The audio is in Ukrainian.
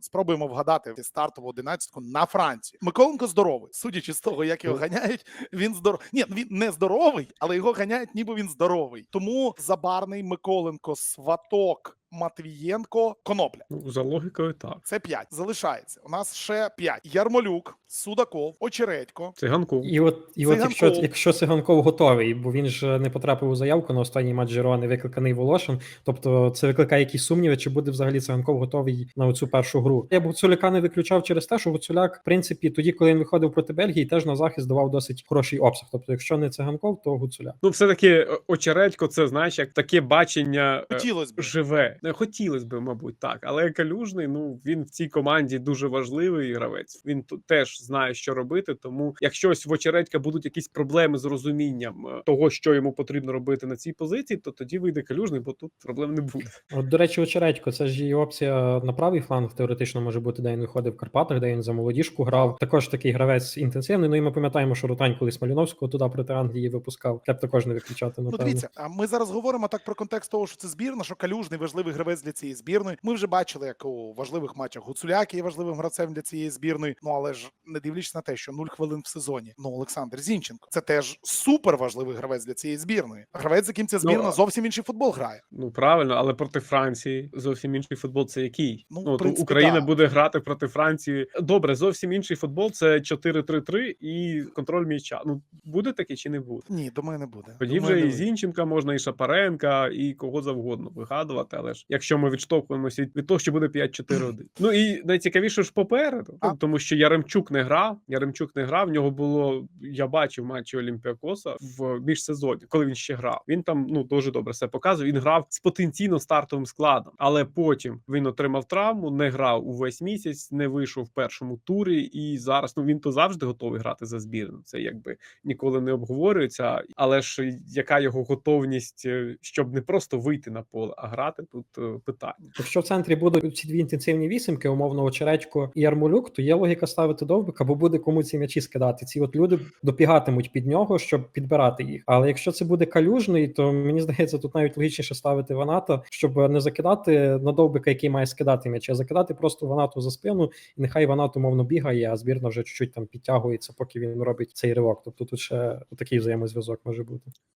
Спробуємо вгадати стартову одинадцятку на Франції. Миколенко здоровий. Судячи з того, як його Ну. ганяють, він здоровий. Ні, він не здоровий, але його ганяють, ніби він здоровий. Тому Забарний, Миколенко, Сваток, Матвієнко, Конопля. Ну, за логікою, так. Це 5. Залишається. У нас ще 5. Ярмолюк, Судаков, Очередько. Циганков. І от, і от якщо, Циганков. якщо циганков готовий, бо він ж не потрапив у заявку на останній матч Жирони, викликаний Волошин. Тобто це викликає якісь сумніви, чи буде взагалі циганков готовий на цю першу гру. Я б Гуцуляка не виключав через те, що Гуцуляк, в принципі, тоді, коли він виходив проти Бельгії, теж на захист давав досить хороший обсяг. Тобто, якщо не циганков, то Гуцуляк. Ну, все-таки е, очередько, це знаєш, як таке бачення е, живе. Не хотілося б, мабуть, так. Але калюжний, ну він в цій команді дуже важливий гравець. Він тут теж знає, що робити. Тому, якщо ось в очередька будуть якісь проблеми з розумінням е, того, що йому потрібно робити на цій позиції, то тоді вийде калюжний, бо тут проблем не буде. От, до речі, Очередько, це ж і опція на правий фланг теоретично може бути, де він виходив в Карпатах, де він за молодіжку грав. Також такий гравець інтенсивний. Ну і ми пам'ятаємо, що Рутань колись Маліновського туди проти Англії випускав. Я б також не виключати. Ну, дивіться, а ми зараз говоримо так про контекст того, що це збірна, що калюжний важливий гравець для цієї збірної. Ми вже бачили, як у важливих матчах Гуцуляк є важливим гравцем для цієї збірної. Ну але ж не дивлячись на те, що нуль хвилин в сезоні. Ну Олександр Зінченко, це теж супер важливий гравець для цієї збірної. Гравець, з яким ця збірна а- зовсім інший футбол грає. Ну правильно, але проти Франції зовсім інший футбол. Це який? Ну, от принципі, Україна так. буде грати проти Франції. Добре, зовсім інший футбол. Це 4-3-3 і контроль м'яча. Ну буде таке чи не буде? Ні, думаю, не буде. Тоді Думаю, вже і. Зінченка можна, і Шапаренка, і кого завгодно вигадувати. Але ж якщо ми відштовхуємося від, від того, що буде 5-4-1. ну і найцікавіше ж попереду, А? ну, тому що Яремчук не грав. Яремчук не грав. В нього було я бачив матчі Олімпіакоса в міжсезоні, коли він ще грав. Він там ну дуже добре все показував. Він грав з потенційно стартовим складом, але потім він отримав травму, не грав увесь місяць, не вийшов в першому турі. І зараз ну він то завжди готовий грати за збірну. Це якби ніколи не обговорюється. Але ж яка його готовність, е, щоб не просто вийти на поле, а грати тут е, питання. Якщо в центрі будуть ці дві інтенсивні вісімки, умовно Очередько і Ярмолюк, то є логіка ставити довбика, бо буде кому ці м'ячі скидати. Ці от люди добігатимуть під нього, щоб підбирати їх. Але якщо це буде калюжний, то мені здається, тут навіть логічніше ставити Ваната, щоб не закидати на довбика, який має скидати м'яч, а закидати просто Ванату за спину, і нехай Ванат умовно бігає, а збірна вже чуть-чуть там підтягується, поки він робить цей ривок. Тобто тут ще такий взаємозв'язок може бути.